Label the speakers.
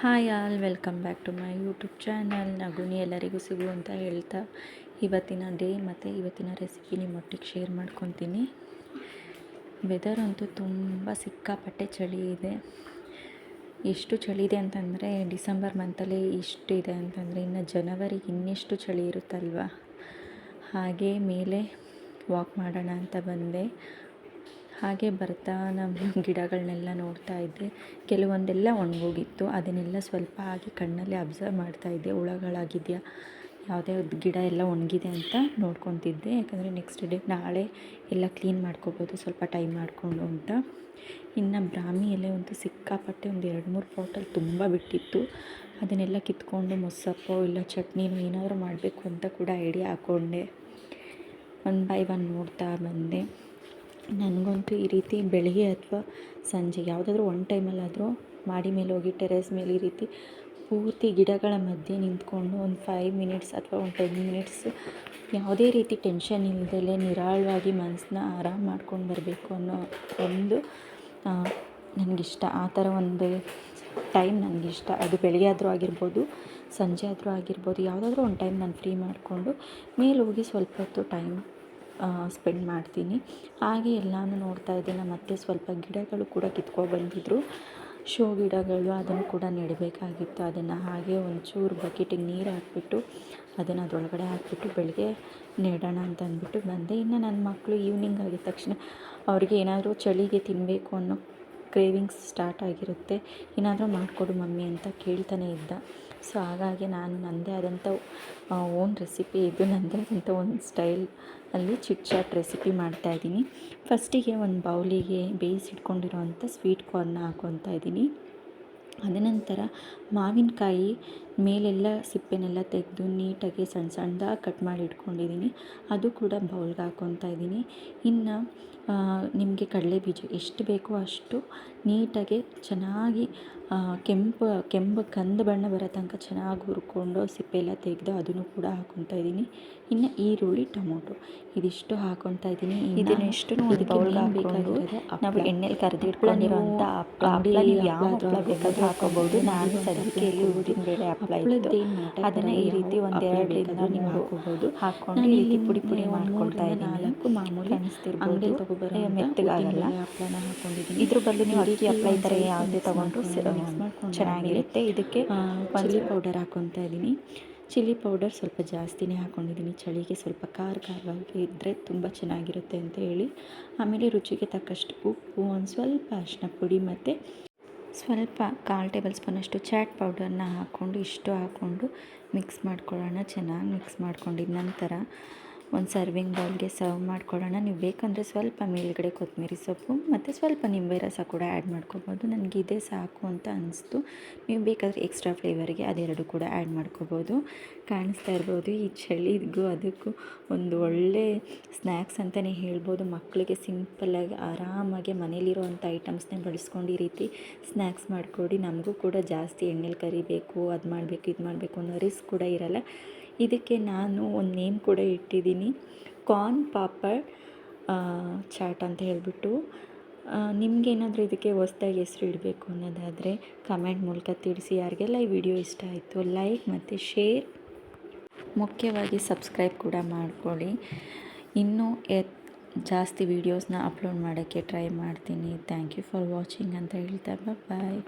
Speaker 1: Hi all, welcome back to my YouTube channel. ನಗುನಿ ಎಲ್ಲರಿಗೂ ಸಿಗು ಅಂತ ಹೇಳ್ತಾ ಇವತ್ತಿನ ಡೇ ಮತ್ತು ಇವತ್ತಿನ ರೆಸಿಪಿ ನಿಮ್ಮೊಟ್ಟಿಗೆ ಶೇರ್ ಮಾಡ್ಕೊತೀನಿ. ವೆದರ್ ಅಂತೂ ತುಂಬ ಸಿಕ್ಕಾಪಟ್ಟೆ ಚಳಿ ಇದೆ. ಎಷ್ಟು ಚಳಿ ಇದೆ ಅಂತಂದರೆ, ಡಿಸೆಂಬರ್ ಮಂತಲ್ಲೇ ಇಷ್ಟು ಇದೆ ಅಂತಂದರೆ, ಇನ್ನು ಜನವರಿಗೆ ಇನ್ನೆಷ್ಟು ಚಳಿ ಇರುತ್ತಲ್ವ? ಹಾಗೆ ಮೇಲೆ ವಾಕ್ ಮಾಡೋಣ ಅಂತ ಬಂದೆ. ಹಾಗೆ ಬರ್ತಾ ನಾನು ಗಿಡಗಳನ್ನೆಲ್ಲ ನೋಡ್ತಾ ಇದ್ದೆ. ಕೆಲವೊಂದೆಲ್ಲ ಒಣಗೋಗಿತ್ತು. ಅದನ್ನೆಲ್ಲ ಸ್ವಲ್ಪ ಹಾಗೆ ಕಣ್ಣಲ್ಲಿ ಅಬ್ಸರ್ವ್ ಮಾಡ್ತಾ ಇದ್ದೆ. ಹುಳಗಳಾಗಿದೆಯಾ, ಯಾವುದೇ ಗಿಡ ಎಲ್ಲ ಒಣಗಿದೆ ಅಂತ ನೋಡ್ಕೊತಿದ್ದೆ. ಯಾಕಂದರೆ ನೆಕ್ಸ್ಟ್ ಡೇ ನಾಳೆ ಎಲ್ಲ ಕ್ಲೀನ್ ಮಾಡ್ಕೋಬೋದು, ಸ್ವಲ್ಪ ಟೈಮ್ ಮಾಡಿಕೊಂಡು ಅಂತ. ಇನ್ನು ಬ್ರಾಹ್ಮಿ ಎಲೆ ಒಂದು ಸಿಕ್ಕಾಪಟ್ಟೆ ಒಂದು ಎರಡು ಮೂರು ಪಾಟಲ್ಲಿ ತುಂಬ ಬಿಟ್ಟಿತ್ತು. ಅದನ್ನೆಲ್ಲ ಕಿತ್ಕೊಂಡು ಮೊಸಪ್ಪೋ ಇಲ್ಲ ಚಟ್ನಿನೋ ಏನಾದರೂ ಮಾಡಬೇಕು ಅಂತ ಕೂಡ ಐಡಿಯಾ ಹಾಕ್ಕೊಂಡೆ ಒನ್ ಬೈ ಒನ್ ನೋಡ್ತಾ ಬಂದೆ. ನನಗಂತೂ ಈ ರೀತಿ ಬೆಳಿಗ್ಗೆ ಅಥವಾ ಸಂಜೆ ಯಾವುದಾದ್ರೂ ಒನ್ ಟೈಮಲ್ಲಾದರೂ ಮಾಡಿ ಮೇಲೆ ಹೋಗಿ ಟೆರೇಸ್ ಮೇಲೆ ಈ ರೀತಿ ಪೂರ್ತಿ ಗಿಡಗಳ ಮಧ್ಯೆ ನಿಂತ್ಕೊಂಡು ಒಂದು ಫೈವ್ ಮಿನಿಟ್ಸ್ ಅಥವಾ ಒಂದು ಟೆನ್ ಮಿನಿಟ್ಸ್ ಯಾವುದೇ ರೀತಿ ಟೆನ್ಷನ್ ಇಲ್ಲದೆ ನಿರಾಳವಾಗಿ ಮನಸ್ಸನ್ನ ಆರಾಮ ಮಾಡ್ಕೊಂಡು ಬರಬೇಕು ಅನ್ನೋ ಒಂದು ನನಗಿಷ್ಟ. ಆ ಥರ ಒಂದು ಟೈಮ್ ನನಗಿಷ್ಟ. ಅದು ಬೆಳಗ್ಗೆ ಆದರೂ ಆಗಿರ್ಬೋದು, ಸಂಜೆ ಆದರೂ ಆಗಿರ್ಬೋದು, ಯಾವುದಾದ್ರೂ ಒಂದು ಟೈಮ್ ನಾನು ಫ್ರೀ ಮಾಡಿಕೊಂಡು ಮೇಲೆ ಹೋಗಿ ಸ್ವಲ್ಪ ಹೊತ್ತು ಟೈಮ್ ಸ್ಪೆಂಡ್ ಮಾಡ್ತೀನಿ. ಹಾಗೆ ಎಲ್ಲನೂ ನೋಡ್ತಾ ಇದ್ದೆ ನಮ್ಮ ಅತ್ತೆ ಸ್ವಲ್ಪ ಗಿಡಗಳು ಕೂಡ ಕಿತ್ಕೊಬಂದಿದ್ರು ಶೋ ಗಿಡಗಳು ಅದನ್ನು ಕೂಡ ನೆಡಬೇಕಾಗಿತ್ತು. ಅದನ್ನು ಹಾಗೆ ಒಂಚೂರು ಬಕೆಟಿಗೆ ನೀರು ಹಾಕ್ಬಿಟ್ಟು, ಅದನ್ನು ಅದರೊಳಗಡೆ ಹಾಕ್ಬಿಟ್ಟು ಬೆಳಗ್ಗೆ ನೆಡೋಣ ಅಂತ ಅಂದ್ಬಿಟ್ಟು ಬಂದೆ. ಇನ್ನು ನನ್ನ ಮಕ್ಕಳು ಈವ್ನಿಂಗ್ ಆಗಿದ ತಕ್ಷಣ ಅವ್ರಿಗೆ ಏನಾದರೂ ಚಳಿಗೆ ತಿನ್ನಬೇಕು ಅನ್ನೋ ಕ್ರೇವಿಂಗ್ಸ್ ಸ್ಟಾರ್ಟ್ ಆಗಿರುತ್ತೆ. ಏನಾದರೂ ಮಾಡಿಕೊಡು ಮಮ್ಮಿ ಅಂತ ಕೇಳ್ತಾನೆ ಇದ್ದ. ಸೊ ಹಾಗಾಗಿ ನಾನು ನನ್ನದೇ ಆದಂಥ ಓನ್ ರೆಸಿಪಿ ಇದು ನನ್ನದೇ ಆದಂಥ ಒಂದು ಸ್ಟೈಲ್ ಅಲ್ಲಿ ಚಿಟ್ ಚಾಟ್ ರೆಸಿಪಿ ಮಾಡ್ತಾಯಿದ್ದೀನಿ ಫಸ್ಟಿಗೆ ಒಂದು ಬೌಲಿಗೆ ಬೇಯಿಸಿಟ್ಕೊಂಡಿರೋವಂಥ ಸ್ವೀಟ್ ಕಾರ್ನ್ನ ಹಾಕೊತ ಇದ್ದೀನಿ. ಅದನಂತರ ಮಾವಿನಕಾಯಿ ಮೇಲೆಲ್ಲ ಸಿಪ್ಪೆನೆಲ್ಲ ತೆಗೆದು ನೀಟಾಗಿ ಸಣ್ಣ ಸಣ್ಣದಾಗಿ ಕಟ್ ಮಾಡಿ ಇಟ್ಕೊಂಡಿದ್ದೀನಿ. ಅದು ಕೂಡ ಬೌಲ್ಗೆ ಹಾಕೊತ ಇದ್ದೀನಿ. ಇನ್ನು ನಿಮಗೆ ಕಡಲೆ ಬೀಜ ಎಷ್ಟು ಬೇಕೋ ಅಷ್ಟು ನೀಟಾಗಿ ಚೆನ್ನಾಗಿ ಕೆಂಪು ಕೆಂಪು ಕಂದು ಬಣ್ಣ ಬರೋ ತನಕ ಚೆನ್ನಾಗಿ ಹುರ್ಕೊಂಡು ಸಿಪ್ಪೆಲ್ಲ ತೆಗೆದು ಅದನ್ನು ಕೂಡ ಹಾಕೊತಾ ಇದ್ದೀನಿ. ಇನ್ನು ಈರುಳ್ಳಿ ಟೊಮೊಟೊ. ಇದಿಷ್ಟು ಹಾಕೊತಾ ಇದ್ದೀನಿ. ಇದನ್ನೆಷ್ಟು ಇಷ್ಟು ನಾವು ಎಣ್ಣೆಲಿ ಕರೆದಿಟ್ಕೊಂಡಿರುವಂಥ ಹಪ್ಪಳ ನೀವು ಯಾವ ಹಪ್ಪಳ ಬೇಕಾದರೂ ಹಾಕೋಬಹುದು ನಾನು ಸದ್ಯಕ್ಕೆ ಊರಿನ ಬೇಳೆ ಹಪ್ಪಳ ಇತ್ತು. ಅದನ್ನು ಈ ರೀತಿ ಒಂದು ದಿನ ನೀವು ಹಾಕೋಬಹುದು ಹಾಕೊಂಡು ಈ ರೀತಿ ಪುಡಿ ಪುಡಿ ಮಾಡ್ಕೊಳ್ತಾ ಇದ್ದೀನಿ. ನಾಲ್ಕು ಮಾಮೂಲಿ ಅನಿಸ್ತಿರ್ಬೋದು ಮೆತ್ತಗಾಗಲ್ಲ. ಹಪ್ಪಳನ ಹಾಕೊಂಡಿದ್ದೀನಿ. ಇದ್ರ ಬದಲು ನೀವು ಅಕ್ಕಿ ಹಪ್ಪಳ ಈ ಥರ ಯಾವುದೇ ತೊಗೊಂಡ್ರು ಚೆನ್ನಾಗಿರುತ್ತೆ. ಇದಕ್ಕೆ ಚಿಲ್ಲಿ ಪೌಡರ್ ಹಾಕ್ಕೊತಾ ಇದ್ದೀನಿ ಚಿಲ್ಲಿ ಪೌಡರ್ ಸ್ವಲ್ಪ ಜಾಸ್ತಿನೇ ಹಾಕ್ಕೊಂಡಿದ್ದೀನಿ ಚಳಿಗೆ ಸ್ವಲ್ಪ ಖಾರ ಖಾರವಾಗಿ ಇದ್ದರೆ ತುಂಬ ಚೆನ್ನಾಗಿರುತ್ತೆ ಅಂತ ಹೇಳಿ. ಆಮೇಲೆ ರುಚಿಗೆ ತಕ್ಕಷ್ಟು ಉಪ್ಪು ಒಂದು ಸ್ವಲ್ಪ ಅರಿಶಿನ ಪುಡಿ ಮತ್ತು ಸ್ವಲ್ಪ ಕಾಲು ಟೇಬಲ್ ಸ್ಪೂನಷ್ಟು ಚಾಟ್ ಪೌಡರ್ನ ಹಾಕ್ಕೊಂಡು ಇಷ್ಟು ಹಾಕ್ಕೊಂಡು ಮಿಕ್ಸ್ ಮಾಡ್ಕೊಳ್ಳೋಣ. ಚೆನ್ನಾಗಿ ಮಿಕ್ಸ್ ಮಾಡ್ಕೊಂಡಿದ್ದ ನಂತರ ಒಂದು ಸರ್ವಿಂಗ್ ಬೌಲ್ಗೆ ಸರ್ವ್ ಮಾಡ್ಕೊಳ್ಳೋಣ. ನೀವು ಬೇಕಂದರೆ ಸ್ವಲ್ಪ ಮೇಲುಗಡೆ ಕೊತ್ತಂಬರಿ ಸೊಪ್ಪು ಮತ್ತು ಸ್ವಲ್ಪ ನಿಂಬೆ ರಸ ಕೂಡ ಆ್ಯಡ್ ಮಾಡ್ಕೋಬೋದು. ನನಗೆ ಇದೇ ಸಾಕು ಅಂತ ಅನಿಸ್ತು. ನೀವು ಬೇಕಾದರೆ ಎಕ್ಸ್ಟ್ರಾ ಫ್ಲೇವರ್ಗೆ ಅದೆರಡು ಕೂಡ ಆ್ಯಡ್ ಮಾಡ್ಕೋಬೋದು. ಕಾಣಿಸ್ತಾ ಇರ್ಬೋದು ಈ ಚಳಿಗೂ ಅದಕ್ಕೂ ಒಂದು ಒಳ್ಳೆ ಸ್ನ್ಯಾಕ್ಸ್ ಅಂತಲೇ ಹೇಳ್ಬೋದು. ಮಕ್ಕಳಿಗೆ ಸಿಂಪಲ್ಲಾಗಿ ಆರಾಮಾಗಿ ಮನೇಲಿರುವಂಥ ಐಟಮ್ಸ್ನೇ ಬಳಸ್ಕೊಂಡು ಈ ರೀತಿ ಸ್ನ್ಯಾಕ್ಸ್ ಮಾಡಿಕೊಡಿ. ನಮಗೂ ಕೂಡ ಜಾಸ್ತಿ ಎಣ್ಣೆಲಿ ಕರಿಬೇಕು, ಅದು ಮಾಡಬೇಕು, ಇದು ಮಾಡಬೇಕು ಅನ್ನೋ ರಿಸ್ಕ್ ಕೂಡ ಇರಲ್ಲ. ಇದಕ್ಕೆ ನಾನು ಒಂದು ನೇಮ್ ಕೂಡ ಇಟ್ಟಿದ್ದೀನಿ. ಕಾರ್ನ್ ಪಾಪಡ್ ಚಾಟ್ ಅಂತ ಹೇಳಿಬಿಟ್ಟು. ನಿಮಗೇನಾದರೂ ಇದಕ್ಕೆ ಹೊಸ್ದಾಗಿ ಹೆಸರು ಇಡಬೇಕು ಅನ್ನೋದಾದರೆ ಕಮೆಂಟ್ ಮೂಲಕ ತಿಳಿಸಿ. ಯಾರಿಗೆಲ್ಲ ಈ ವಿಡಿಯೋ ಇಷ್ಟ ಆಯಿತು ಲೈಕ್ ಮತ್ತು ಶೇರ್ ಮುಖ್ಯವಾಗಿ ಸಬ್ಸ್ಕ್ರೈಬ್ ಕೂಡ ಮಾಡ್ಕೊಳ್ಳಿ. ಇನ್ನೂ ಜಾಸ್ತಿ ವೀಡಿಯೋಸ್ನ ಅಪ್ಲೋಡ್ ಮಾಡೋಕ್ಕೆ ಟ್ರೈ ಮಾಡ್ತೀನಿ. ಥ್ಯಾಂಕ್ ಯು ಫಾರ್ ವಾಚಿಂಗ್ ಅಂತ ಹೇಳ್ತಾ ಬಾಯ್